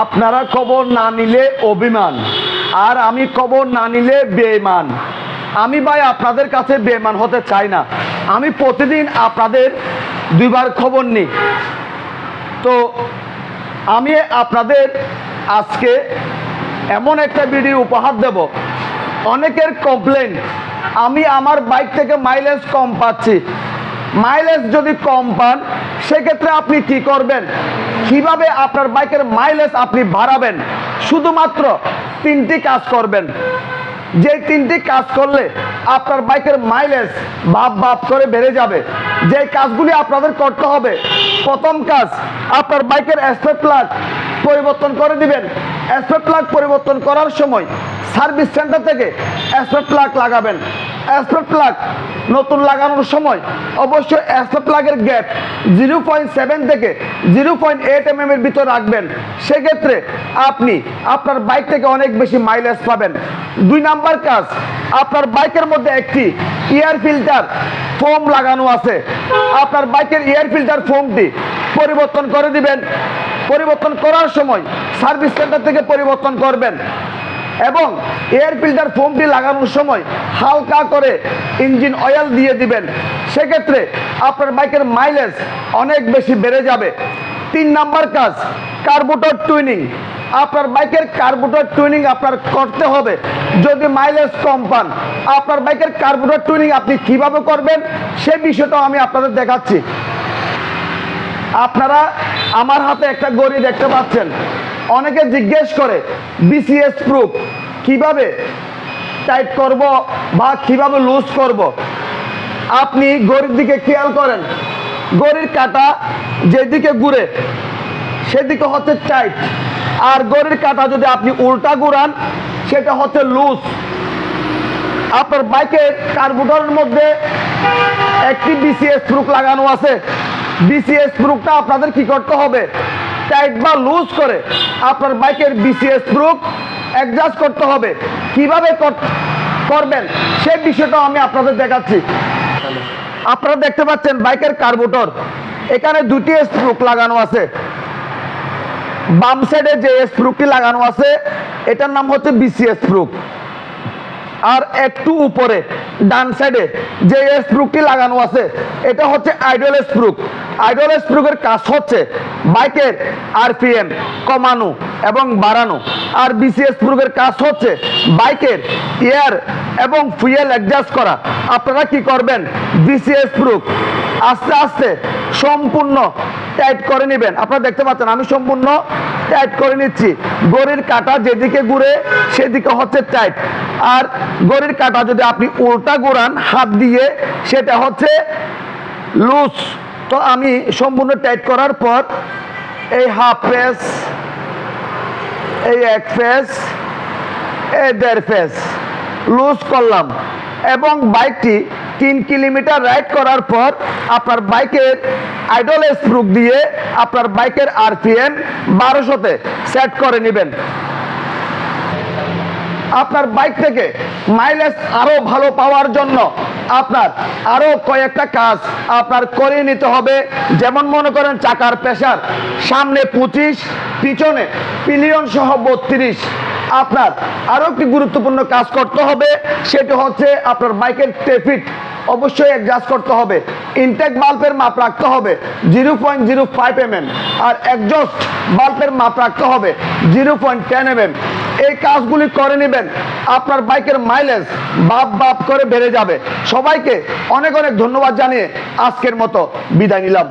আপনারা খবর না নিলে অভিমান। আর আমি খবর না নিলে বেমান আমি ভাই আপনাদের কাছে বেমান হতে চাই না। আমি প্রতিদিন আপনাদের দুইবার খবর নিই। তো আমি আপনাদের আজকে এমন একটা ভিডিও উপহার দেব। অনেকের কমপ্লেন আমি আমার বাইক থেকে মাইলেজ কম পাচ্ছি। মাইলেজ যদি কম পান সেক্ষেত্রে আপনি কি করবেন? কীভাবে আপনার বাইকের মাইলেজ আপনি বাড়াবেন? শুধুমাত্র তিনটি কাজ করবেন। যে তিনটি কাজ করলে আপনার বাইকের মাইলেজ ভাব ভাব করে বেড়ে যাবে। যে কাজগুলি আপনাদের করতে হবে, প্রথম কাজ আপনার বাইকের অ্যাসপেক্ট প্লাগ পরিবর্তন করে দিবেন। অ্যাসপেক্ট প্লাগ পরিবর্তন করার সময় সার্ভিস সেন্টার থেকে অ্যাসপেক্ট প্লাগ লাগাবেন। অ্যাসপেক্ট প্লাগ নতুন লাগানোর সময় অবশ্যই অ্যাসপেক্ট প্লাগের গ্যাপ জিরো পয়েন্ট সেভেন থেকে জিরো পয়েন্ট এইট এম এর ভিতর রাখবেন। সেক্ষেত্রে আপনি আপনার বাইক থেকে অনেক বেশি মাইলেজ পাবেন। দুই নাম্বার কাজ, আপনার বাইকের মধ্যে একটি এয়ার ফিল্টার ফোম লাগানো আছে। আপনার বাইকের এয়ার ফিল্টার ফোমটি পরিবর্তন করে দিবেন। পরিবর্তন করার সময় সার্ভিস সেন্টার থেকে পরিবর্তন করবেন। এবং এয়ার ফিল্টার ফোমটি লাগানোর সময় হালকা করে ইঞ্জিন অয়েল দিয়ে দিবেন। সেক্ষেত্রে আপনার বাইকের মাইলেজ অনেক বেশি বেড়ে যাবে। তিন নাম্বার কাজ কার্বোটর টুইনিং আপনার বাইকের কার্বোটর টুইনিং আপনার করতে হবে। যদি মাইলেজ কম পান, আপনার বাইকের কার্বোটর টুইনিং আপনি কীভাবে করবেন, সে বিষয়টাও আমি আপনাদের দেখাচ্ছি। আপনারা আমার হাতে একটা গড়ি দেখতে পাচ্ছেন। অনেকে জিজ্ঞেস করে বিসিএস প্রুফ কীভাবে টাইট করব বা কীভাবে লুজ করব? আপনি গড়ির দিকে খেয়াল করেন গড়ির কাটা যেদিকে ঘুরে, সেদিকে হচ্ছে টাইট আর গড়ির কাটা যদি আপনি উল্টা ঘুরান, সেটা হচ্ছে লুজ আপনার বাইকের কার্বুটারের মধ্যে একটি বিসিএস প্রুফ লাগানো আছে। বিসিএস প্রুফটা আপনাদের কি করতে হবে? টাইট বা লুজ করে আপনার বাইকের বিসিএস প্রুফ অ্যাডজাস্ট করতে হবে। কীভাবে করবেন সেই বিষয়টাও আমি আপনাদের দেখাচ্ছি। আপনারা দেখতে পাচ্ছেন বাইকের কার্বুটর। এখানে দুটি স্প্রুক লাগানো আছে। বাম সাইডে যে স্প্রুকটি লাগানো আছে, এটার নাম হচ্ছে বিসিএস স্প্রুক আর একটু উপরে, ডান সাইডে যে স্প্রুকটি লাগানো আছে, এটা হচ্ছে আইডল স্প্রুক আইডল স্প্রুকের কাজ হচ্ছে বাইকের আরপিএম কমানো এবং বাড়ানো। আর বিসিএস স্প্রুকের কাজ হচ্ছে বাইকের এয়ার এবং ফুয়েল অ্যাডজাস্ট করা। আপনারা কি করবেন? বিসিএস স্প্রুক আস্তে আস্তে সম্পূর্ণ টাইট করে নেবেন। আপনারা দেখতে পাচ্ছেন, আমি সম্পূর্ণ টাইট করে নিচ্ছি। গড়ির কাটা যেদিকে ঘুরে, সেদিকে হচ্ছে টাইট আর গড়ির কাটা যদি আপনি উল্টা ঘোরান, হাত দিয়ে, সেটা হচ্ছে লুজ তো আমি সম্পূর্ণ টাইট করার পর, এই হাফ পেস এই এক পেস এই দেড় পেস লুজ করলাম। এবং বাইকটি তিন কিলোমিটার রাইড করার পর আপনার বাইকের আইডল স্প্রুক দিয়ে আপনার বাইকের আরপিএম বারোশোতে সেট করে নেবেন। আপনার বাইক থেকে মাইলেজ আরও ভালো পাওয়ার জন্য আপনার আরও কয়েকটা কাজ আপনার করে নিতে হবে। যেমন মনে করেন চাকার প্রেসার, সামনে পঁচিশ, পিছনে পিলিয়ন সহ বত্রিশ। আপনার আরও একটি গুরুত্বপূর্ণ কাজ করতে হবে, সেটি হচ্ছে আপনার বাইকের টেফিট অবশ্যই অ্যাডজাস্ট করতে হবে। ইনটেক বাল্বের মাপ রাখতে হবে zero point zero five M M আর একজস্ট বাল্বের মাপ রাখতে হবে zero point ten M M এই কাজগুলি করে নেবেন, আপনার বাইকের মাইলেজ বাপ বাপ করে বেড়ে যাবে। সবাইকে অনেক অনেক ধন্যবাদ জানিয়ে আজকের মতো বিদায় নিলাম।